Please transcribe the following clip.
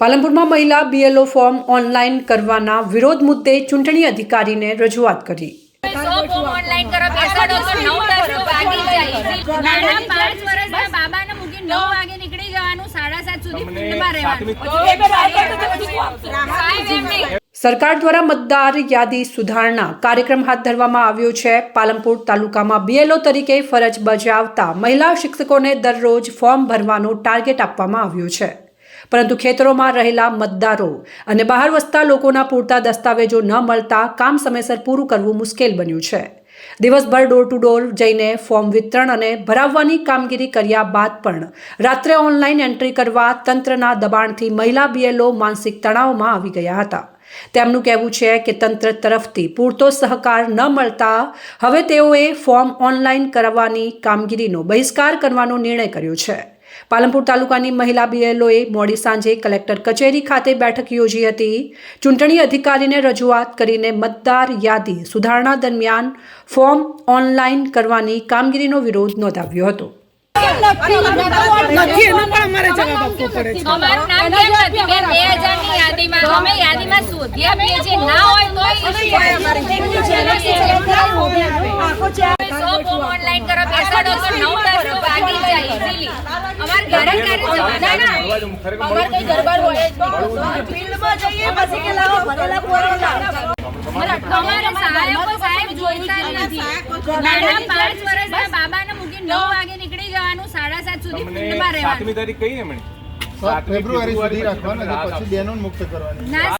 પાલનપુરમાં મહિલા BLO form online કરવાના વિરોધ મુદ્દે ચૂંટણી અધિકારીને રજૂઆત કરી. ઓનલાઈન બાબાને મૂકી નવ વાગે નીકળી જવાનું સાડા સાત સુધી સરકાર દ્વારા મતદાર યાદી સુધારણા કાર્યક્રમ હાથ ધરવામાં આવ્યો છે. પાલનપુર તાલુકામાં બીએલઓ તરીકે ફરજ બજાવતા મહિલા શિક્ષકોને દરરોજ ફોર્મ ભરવાનો ટાર્ગેટ આપવામાં આવ્યો છે. પરંતુ ખેતરોમાં રહેલા મતદારો અને બહાર વસતા લોકોના પૂરતા દસ્તાવેજો ન મળતા કામ સમયસર પૂરું કરવું મુશ્કેલ બન્યું છે. દિવસભર ડોર ટુ ડોર જઈને ફોર્મ વિતરણ અને ભરાવવાની કામગીરી કર્યા બાદ પણ રાત્રે ઓનલાઈન એન્ટ્રી કરવા તંત્રના દબાણથી મહિલા બીએલઓ માનસિક તણાવમાં આવી ગયા હતા. તેમનું કહેવું છે કે તંત્ર તરફથી પૂરતો સહકાર ન મળતા હવે તેઓએ ફોર્મ ઓનલાઈન કરાવવાની કામગીરીનો બહિષ્કાર કરવાનો નિર્ણય કર્યો છે. પાલનપુર તાલુકાની મહિલા બીએલઓએ મોડી સાંજે કલેક્ટર કચેરી ખાતે બેઠક યોજી હતી. ચૂંટણી અધિકારીને રજૂઆત કરીને મતદાર યાદી સુધારણા દરમિયાન ફોર્મ ઓનલાઈન કરવાની કામગીરીનો વિરોધ નોંધાવ્યો હતો. નથી એનો પણ અમારે જવાબ આપવો પડે છે. અમારું નામ નથી? બેન બે હજારની યાદીમાં અમે યાદીમાં શોધી આપીએ છીએ ના હોય તોય ઓનલાઈન કરો બેસાડો તો નવ દસ તો વાગી જાય easily. સાતમી તારીખ કઈ ને ફેબ્રુઆરી સુધી રાખવાના પછી બેનો મુક્ત કરવાની. ના